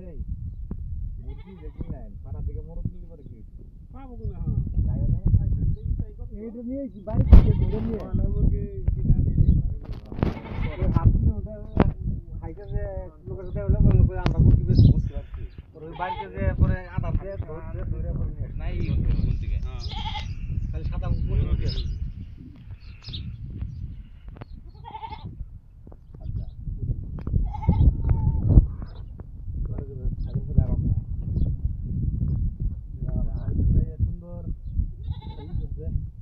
এই মুরগি দেখি নেন পরে যে লোকের সাথে হলে বলল করে আমরা যে পরে আদার দিয়ে ধরে ধরে পরে নিয়ে নাই কোন দিকে হ্যাঁ খালি সাদা there.